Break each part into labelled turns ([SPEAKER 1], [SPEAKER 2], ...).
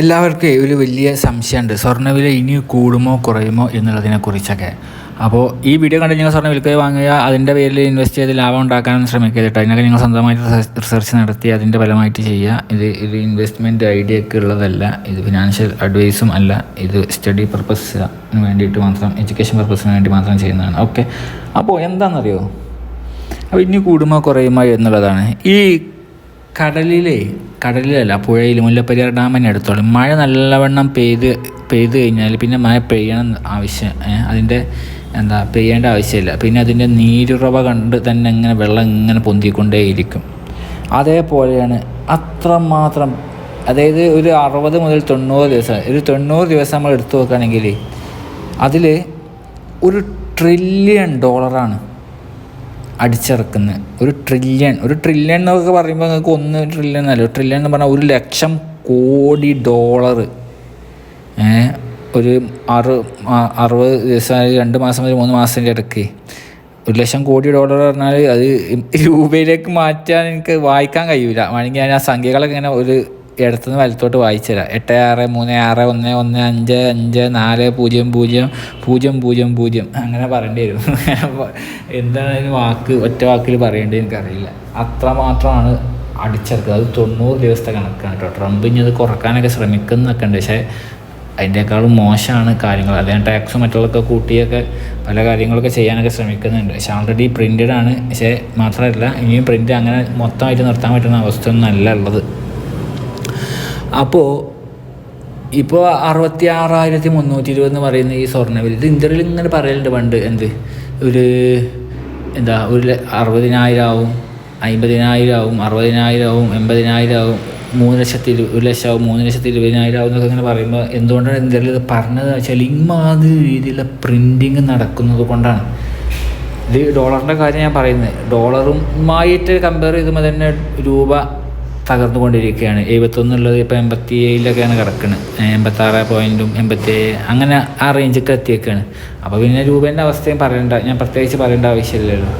[SPEAKER 1] എല്ലാവർക്കും ഒരു വലിയ സംശയമുണ്ട്. സ്വർണവില ഇനി കൂടുമോ കുറയുമോ എന്നുള്ളതിനെക്കുറിച്ചൊക്കെ അപ്പോൾ ഈ വീഡിയോ കണ്ട് നിങ്ങൾ സ്വർണ വിൽക്കുക വാങ്ങുക അതിന്റെ പേരിൽ ഇൻവെസ്റ്റ് ചെയ്ത് ലാഭം ഉണ്ടാക്കാനും ശ്രമിക്കുക കേട്ടോ അതിനൊക്കെ നിങ്ങൾ സ്വന്തമായിട്ട് റിസർച്ച് നടത്തി അതിന്റെ ഫലമായിട്ട് ചെയ്യുക. ഇത് ഇത് ഇൻവെസ്റ്റ്മെന്റ് ഐഡിയ ഒക്കെ ഉള്ളതല്ല. ഇത് ഫിനാൻഷ്യൽ അഡ്വൈസും അല്ല. ഇത് സ്റ്റഡി പർപ്പസിന് വേണ്ടിയിട്ട് മാത്രം എഡ്യൂക്കേഷൻ പർപ്പസിന് വേണ്ടി മാത്രം ചെയ്യുന്നതാണ്. ഓക്കെ അപ്പോൾ എന്താണെന്നറിയോ? അപ്പോൾ ഇനി കൂടുമോ കുറയുമോ എന്നുള്ളതാണ്. ഈ കടലിലെ കടലിലല്ല പുഴയിൽ മുല്ലപ്പെരിയാർ ഡാമിനെ അടുത്തോളം. മഴ നല്ലവണ്ണം പെയ്ത് പെയ്ത് കഴിഞ്ഞാൽ പിന്നെ മഴ പെയ്യണം ആവശ്യം അതിന്റെ എന്താ പെയ്യേണ്ട ആവശ്യമില്ല. പിന്നെ അതിന്റെ നീരുറവ കണ്ട് തന്നെ ഇങ്ങനെ വെള്ളം ഇങ്ങനെ പൊന്തിക്കൊണ്ടേയിരിക്കും. അതേപോലെയാണ് അത്രമാത്രം അതായത് ഒരു അറുപത് മുതൽ തൊണ്ണൂറ് ദിവസം ഒരു തൊണ്ണൂറ് ദിവസം നമ്മൾ എടുത്തു നോക്കുകയാണെങ്കിൽ അതിൽ ഒരു ട്രില്യൺ ഡോളറാണ് അടിച്ചിറക്കുന്നത് ഒരു ട്രില്യൺ ഒരു ട്രില്യൺ എന്നൊക്കെ പറയുമ്പോൾ നിങ്ങൾക്ക് ഒന്ന് ട്രില്യൺ എന്നല്ല. ഒരു ട്രില്യൺ എന്ന് പറഞ്ഞാൽ ഒരു ലക്ഷം കോടി ഡോളർ ഒരു അറു അറുപത് ദിവസം രണ്ട് മാസം മുതൽ മൂന്ന് മാസത്തിന്റെ ഇടയ്ക്ക്. ഒരു ലക്ഷം കോടി ഡോളർ പറഞ്ഞാൽ അത് രൂപയിലേക്ക് മാറ്റാൻ എനിക്ക് വായിക്കാൻ കഴിയില്ല വേണമെങ്കിൽ ഞാൻ ആ സംഖ്യകളൊക്കെ ഇങ്ങനെ ഒരു ഇടത്തുനിന്ന് വലത്തോട്ട് വായിച്ചു തരാം എട്ട് ആറ് മൂന്ന് ആറ് ഒന്ന് ഒന്ന് അഞ്ച് അഞ്ച് നാല് പൂജ്യം പൂജ്യം പൂജ്യം പൂജ്യം പൂജ്യം അങ്ങനെ പറയേണ്ടി വരും. എന്താണ് വാക്ക്? ഒറ്റ വാക്കിൽ പറയേണ്ടത് എനിക്കറിയില്ല. അത്രമാത്രമാണ് അടിച്ചെടുക്കുന്നത് അത് തൊണ്ണൂറ് ദിവസത്തെ കണക്കാണ് കേട്ടോ. ട്രംപ് ഇനി അത് കുറക്കാനൊക്കെ ശ്രമിക്കുന്നൊക്കെ ഉണ്ട്. പക്ഷേ അതിന്റെക്കാളും മോശമാണ് കാര്യങ്ങൾ. അദ്ദേഹം ടാക്സും മറ്റുള്ളതൊക്കെ കൂട്ടിയൊക്കെ പല കാര്യങ്ങളൊക്കെ ചെയ്യാനൊക്കെ ശ്രമിക്കുന്നുണ്ട്. പക്ഷെ ആൾറെഡി പ്രിന്റഡ് ആണ്. പക്ഷേ മാത്രമല്ല ഇനിയും പ്രിന്റ് അങ്ങനെ മൊത്തമായിട്ട് നിർത്താൻ പറ്റുന്ന അവസ്ഥയൊന്നും അല്ല ഉള്ളത്. അപ്പോൾ ഇപ്പോൾ അറുപത്തി ആറായിരത്തി മുന്നൂറ്റി ഇരുപത് എന്ന് പറയുന്ന ഈ സ്വർണവില ഇത് ഇന്ത്യയിൽ ഇങ്ങനെ പറയലുണ്ട് പണ്ട് എന്ത്? ഒരു എന്താ ഒരു അറുപതിനായിരം ആവും അമ്പതിനായിരം ആവും അറുപതിനായിരം ആവും എൺപതിനായിരം ആവും മൂന്ന് ലക്ഷത്തി ഒരു ലക്ഷമാവും മൂന്ന് ലക്ഷത്തി ഇരുപതിനായിരം ആവും എന്നൊക്കെ ഇങ്ങനെ പറയുമ്പോൾ എന്തുകൊണ്ടാണ് ഇന്ത്യയിൽ ഇത് പറഞ്ഞത് വെച്ചാൽ ഇമാതിരി രീതിയിലുള്ള പ്രിന്റിങ് നടക്കുന്നത് കൊണ്ടാണ്. ഇത് ഡോളറിന്റെ കാര്യം ഞാൻ പറയുന്നത്. ഡോളറുമായിട്ട് കമ്പയർ ചെയ്യുമ്പോൾ തന്നെ രൂപ തകർന്നുകൊണ്ടിരിക്കുകയാണ്. എഴുപത്തൊന്നുള്ളത് ഇപ്പോൾ എൺപത്തി ഏഴിലൊക്കെയാണ് കിടക്കുന്നത് എൺപത്താറ് പോയിന്റും എൺപത്തി ഏഴ് അങ്ങനെ ആ റേഞ്ചൊക്കെ എത്തിയേക്കാണ്. അപ്പോൾ പിന്നെ രൂപേന്റെ അവസ്ഥയും പറയേണ്ട ഞാൻ പ്രത്യേകിച്ച് പറയേണ്ട ആവശ്യമില്ലല്ലോ.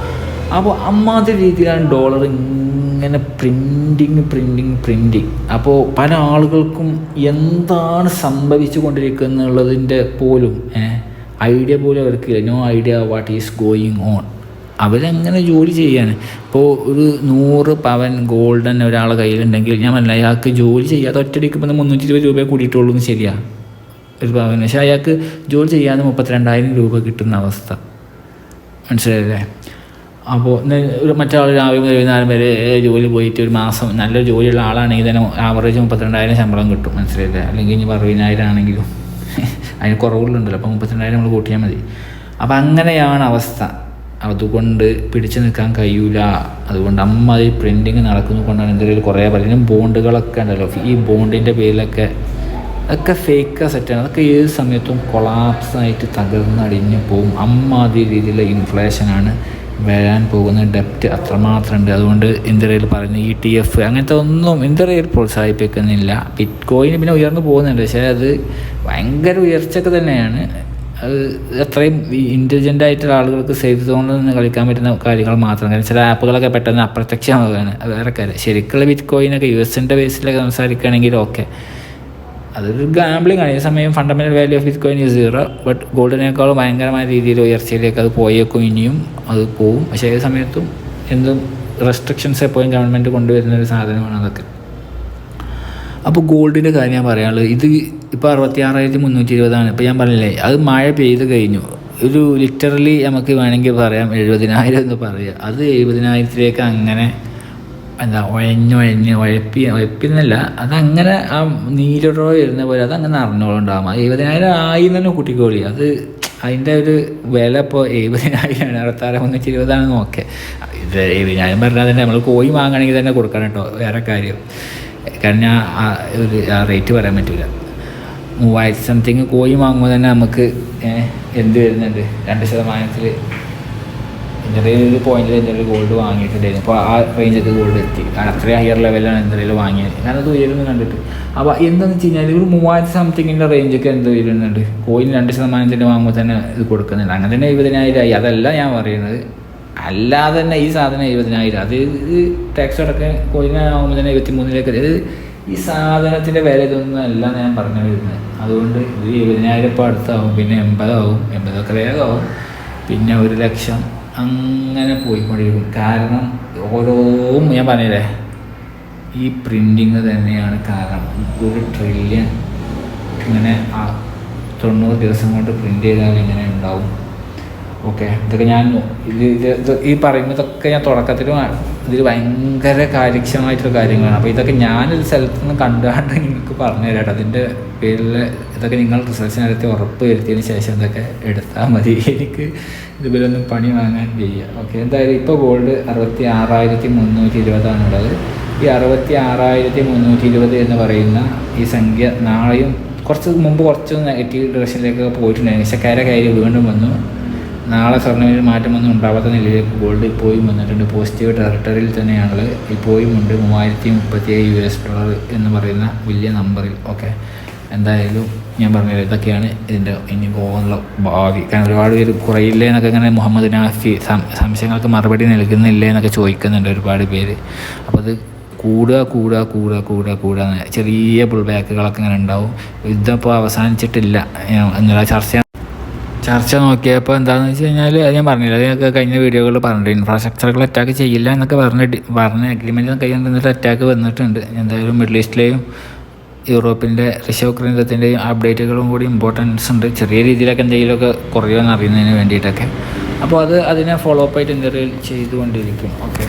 [SPEAKER 1] അപ്പോൾ അമ്മാതിരി രീതിയിലാണ് ഡോളർ ഇങ്ങനെ പ്രിന്റിങ് പ്രിന്റിങ് പ്രിന്റിങ് അപ്പോൾ പല ആളുകൾക്കും എന്താണ് സംഭവിച്ചു കൊണ്ടിരിക്കുന്നുള്ളതിന്റെ പോലും ഐഡിയ പോലും അവർക്ക് no idea what is going on അവരങ്ങനെ ജോലി ചെയ്യാണ് ഇപ്പോൾ ഒരു നൂറ് പവൻ ഗോൾഡൻ ഒരാളെ കയ്യിലുണ്ടെങ്കിൽ ഞാൻ മനസ്സിലായി അയാൾക്ക് ജോലി ചെയ്യാതെ ഒറ്റയടിക്കുമ്പോൾ മുന്നൂറ്റി ഇരുപത് രൂപയെ കൂടിയിട്ടുള്ളൂ എന്ന് ശരിയാ. ഒരു പവൻ പക്ഷേ അയാൾക്ക് ജോലി ചെയ്യാതെ മുപ്പത്തിരണ്ടായിരം രൂപ കിട്ടുന്ന അവസ്ഥ. മനസ്സിലായില്ലേ? അപ്പോൾ ഒരു മറ്റൊരാൾ രാവിലെ മുതൽ വൈകുന്നേരം വരെ ജോലി പോയിട്ട് ഒരു മാസം നല്ല ജോലിയുള്ള ആളാണെങ്കിൽ തന്നെ ആവറേജ് മുപ്പത്തിരണ്ടായിരം ശമ്പളം കിട്ടും. മനസ്സിലായില്ലേ? അല്ലെങ്കിൽ ഇനി അറുപതിനായിരം ആണെങ്കിലും അതിന് കുറവുകളുണ്ടല്ലോ. അപ്പോൾ മുപ്പത്തിരണ്ടായിരം നമ്മൾ കൂട്ടിയാൽ മതി. അപ്പോൾ അങ്ങനെയാണ് അവസ്ഥ. അതുകൊണ്ട് പിടിച്ചു നിൽക്കാൻ കഴിയൂല. അതുകൊണ്ട് അമ്മ ഈ പ്രിന്റിങ് നടക്കുന്നത് കൊണ്ടാണ് എന്തെങ്കിലും കുറേ പറയുന്നത് ബോണ്ടുകളൊക്കെ ഉണ്ടല്ലോ. ഈ ബോണ്ടിന്റെ പേരിലൊക്കെ അതൊക്കെ ഫേക്ക് സെറ്റാണ് അതൊക്കെ ഏത് സമയത്തും കൊളാപ്സ് ആയിട്ട് തകർന്നടിഞ്ഞ് പോകും അമ്മാതിരി രീതിയിലുള്ള ഇൻഫ്ലേഷനാണ് വരാൻ പോകുന്ന ഡെപ്റ്റ് അത്രമാത്രം ഉണ്ട്. അതുകൊണ്ട് ഇന്ത്യയിൽ പറയുന്ന ഇ ടി എഫ് അങ്ങനത്തെ ഒന്നും ഇന്ത്യയിൽ പ്രോത്സാഹിപ്പിക്കുന്നില്ല. ബിറ്റ് കോയിന് പിന്നെ ഉയർന്നു പോകുന്നുണ്ട്. പക്ഷേ അത് ഭയങ്കര ഉയർച്ചയൊക്കെ തന്നെയാണ്. അത് അത്രയും ഇന്റലിജന്റ് ആയിട്ടുള്ള ആളുകൾക്ക് സേഫ് സോണിൽ നിന്ന് കളിക്കാൻ പറ്റുന്ന കാര്യങ്ങൾ മാത്രം. കാരണം ചില ആപ്പുകളൊക്കെ പെട്ടെന്ന് അപ്രത്യക്ഷമാവുകയാണ്. വേറെ കാര്യം. ശരിക്കുള്ള ബിറ്റ് കോയിനൊക്കെ യു എസിന്റെ ബേസിലൊക്കെ സംസാരിക്കുകയാണെങ്കിൽ ഓക്കെ അതൊരു ഗാംബ്ലിംഗ് ആണ്. ഈ സമയം fundamental value of bitcoin ഈ സീറോ ബട്ട് ഗോൾഡിനേക്കാളും ഭയങ്കരമായ രീതിയിൽ ഉയർച്ചയിലേക്ക് അത് പോയേക്കും ഇനിയും അത് പോവും. പക്ഷേ ഏത് സമയത്തും എന്തും റെസ്ട്രിക്ഷൻസ് എപ്പോഴും ഗവൺമെന്റ് കൊണ്ടുവരുന്ന ഒരു സാധനമാണ് അതൊക്കെ. അപ്പോൾ ഗോൾഡിന്റെ കാര്യം ഞാൻ പറയാനുള്ളത്. ഇത് ഇപ്പോൾ അറുപത്തി ആറായിരത്തി മുന്നൂറ്റി ഇരുപതാണ് ഇപ്പോൾ ഞാൻ പറഞ്ഞില്ലേ അത് മഴ പെയ്ത് കഴിഞ്ഞു. ഒരു ലിറ്ററലി നമുക്ക് വേണമെങ്കിൽ പറയാം എഴുപതിനായിരം എന്ന് പറയാം. അത് എഴുപതിനായിരത്തിലേക്ക് അങ്ങനെ എന്താ ഉഴഞ്ഞുഴഞ്ഞ് ഉഴപ്പി ഉഴപ്പിന്നല്ല അതങ്ങനെ ആ നീരുറവ് വരുന്ന പോലെ അതങ്ങനെ അറിഞ്ഞോളുണ്ടാകും എഴുപതിനായിരം ആയി തന്നെ കുട്ടിക്കോളി. അത് അതിന്റെ ഒരു വില ഇപ്പോൾ എഴുപതിനായിരമാണ് അറുപത്താറ് മുന്നൂറ്റി ഇരുപതാണ് ഓക്കെ ഇത് എഴുപതിനായിരം പറഞ്ഞാൽ തന്നെ നമ്മൾ കോഴി വാങ്ങണമെങ്കിൽ തന്നെ കൊടുക്കണം കേട്ടോ വേറെ കാര്യം. കാരണം ഞാൻ ആ ഒരു ആ റേറ്റ് പറയാൻ പറ്റില്ല മൂവായിരത്തി സംതിങ് കോഴി വാങ്ങുമ്പോൾ തന്നെ നമുക്ക് എന്ത് വരുന്നുണ്ട്? രണ്ട് ശതമാനത്തിൽ എന്തെങ്കിലും ഒരു പോയിന്റിൽ എന്തെങ്കിലും ഗോൾഡ് വാങ്ങിയിട്ടുണ്ടായിരുന്നു. അപ്പോൾ ആ റേഞ്ചൊക്കെ ഗോൾഡ് എത്തി. കാരണം അത്രയും ഹയർ ലെവലാണ് എന്തെങ്കിലും വാങ്ങിയത്. ഞാനത് ഉയരുന്നു കണ്ടിട്ട്. അപ്പോൾ എന്താണെന്ന് വെച്ച് കഴിഞ്ഞാൽ ഒരു മൂവായിരത്തി സംതിങ്ങിന്റെ റേഞ്ചൊക്കെ എന്ത് വരുന്നുണ്ട്? കോയിൻ രണ്ട് ശതമാനത്തിന്റെ വാങ്ങുമ്പോൾ തന്നെ ഇത് കൊടുക്കുന്നുണ്ട്. അങ്ങനെ തന്നെ എഴുപതിനായിരമായി അതല്ല ഞാൻ പറയുന്നത്. അല്ലാതെ തന്നെ ഈ സാധനം എഴുപതിനായിരം. അത് ടാക്സ് അടക്കം കോയിനാകുമ്പോൾ തന്നെ എഴുപത്തി മൂന്നിലേക്ക് ഈ സാധനത്തിന്റെ വില ഇതൊന്നും അല്ല ഞാൻ പറഞ്ഞു വരുന്നത് അതുകൊണ്ട് ഇത് എഴുപതിനായിരം ഇപ്പോൾ അടുത്താവും പിന്നെ എൺപതാവും എൺപതൊക്കെ വേഗമാവും. പിന്നെ ഒരു ലക്ഷം അങ്ങനെ പോയിക്കൊണ്ടിരിക്കും. കാരണം ഓരോ ഞാൻ പറഞ്ഞില്ലേ ഈ പ്രിന്റിങ് തന്നെയാണ് കാരണം. ഒരു ട്രില്യൺ ഇങ്ങനെ തൊണ്ണൂറ് ദിവസം കൊണ്ട് പ്രിന്റ് ചെയ്താൽ ഇങ്ങനെ ഉണ്ടാവും. ഓക്കെ ഇതൊക്കെ ഞാൻ ഇത് ഇത് ഈ പറയുന്നതൊക്കെ ഞാൻ തുടക്കത്തിൽ ഇതിൽ ഭയങ്കര കാര്യക്ഷമമായിട്ടുള്ള കാര്യങ്ങളാണ്. അപ്പോൾ ഇതൊക്കെ ഞാനൊരു സ്ഥലത്ത് നിന്ന് കണ്ടുകൊണ്ട് നിങ്ങൾക്ക് പറഞ്ഞു തരാം അതിന്റെ പേരിൽ ഇതൊക്കെ നിങ്ങൾ റിസർച്ച് നടത്തി ഉറപ്പ് വരുത്തിയതിന് ശേഷം ഇതൊക്കെ എടുത്താൽ മതി. എനിക്ക് ഇതുപോലൊന്നും പണി വാങ്ങാൻ വയ്യ. ഓക്കെ എന്തായാലും ഇപ്പോൾ ഗോൾഡ് അറുപത്തി ആറായിരത്തി മുന്നൂറ്റി ഇരുപതാണുള്ളത് ഈ അറുപത്തി ആറായിരത്തി മുന്നൂറ്റി ഇരുപത് എന്ന് പറയുന്ന ഈ സംഖ്യ നാളെയും കുറച്ച് മുമ്പ് കുറച്ച് നെഗറ്റീവ് ഡയറക്ഷനിലേക്ക് പോയിട്ടുണ്ടായിരുന്നു. പക്ഷേ കര കയറി വീണ്ടും വന്നു. നാളെ സ്വർണവിൽ മാറ്റമൊന്നും ഉണ്ടാവാത്ത നിലയിലേക്ക് ഗോൾഡ് ഇപ്പോഴും വന്നിട്ടുണ്ട് പോസിറ്റീവ് ടെറിട്ടറിയിൽ തന്നെയാണ്. ഇപ്പോഴും ഉണ്ട് മൂവായിരത്തി മുപ്പത്തി ഏഴ് യു എസ് ഡോളർ എന്ന് പറയുന്ന വലിയ നമ്പറിൽ ഓക്കെ എന്തായാലും ഞാൻ പറഞ്ഞത് ഇതൊക്കെയാണ് ഇതിന്റെ ഇനി പോകാനുള്ള ഭാവി. കാരണം ഒരുപാട് പേര് കുറയില്ലേ എന്നൊക്കെ ഇങ്ങനെ മുഹമ്മദ് നാഫി സംശയങ്ങൾക്ക് മറുപടി നൽകുന്നില്ലേ എന്നൊക്കെ ചോദിക്കുന്നുണ്ട് ഒരുപാട് പേര്. അപ്പോൾ അത് കൂടുക കൂടുക കൂടുക കൂടുക കൂടുക ചെറിയ പുൾ ബാക്കുകളൊക്കെ ഇങ്ങനെ ഉണ്ടാവും. ഇതിപ്പോൾ അവസാനിച്ചിട്ടില്ല. എന്നുള്ള ചർച്ച ചർച്ച നോക്കിയപ്പോൾ എന്താണെന്ന് വെച്ച് കഴിഞ്ഞാൽ അത് ഞാൻ പറഞ്ഞില്ല. അതിനൊക്കെ കഴിഞ്ഞ വീഡിയോകളിൽ പറഞ്ഞിട്ടുണ്ട്. ഇൻഫ്രാസ്ട്രക്ചറുകൾ അറ്റാക്ക് ചെയ്യില്ല എന്നൊക്കെ പറഞ്ഞ പറഞ്ഞ അഗ്രിമെന്റ് കഴിഞ്ഞിട്ട് അറ്റാക്ക് വന്നിട്ടുണ്ട്. എന്തായാലും മിഡിൽ ഈസ്റ്റിലെയും യൂറോപ്പിന്റെ റഷ്യ ഉക്രൈനത്തിന്റെയും അപ്ഡേറ്റുകളും കൂടി ഇമ്പോർട്ടൻസ് ഉണ്ട്. ചെറിയ രീതിയിലൊക്കെ എന്തെങ്കിലുമൊക്കെ കുറയുമെന്ന് അറിയുന്നതിന് വേണ്ടിയിട്ടൊക്കെ. അപ്പോൾ അത് അതിനെ ഫോളോ അപ്പ് ആയിട്ട് എന്തെങ്കിലും ചെയ്തുകൊണ്ടിരിക്കും. ഓക്കെ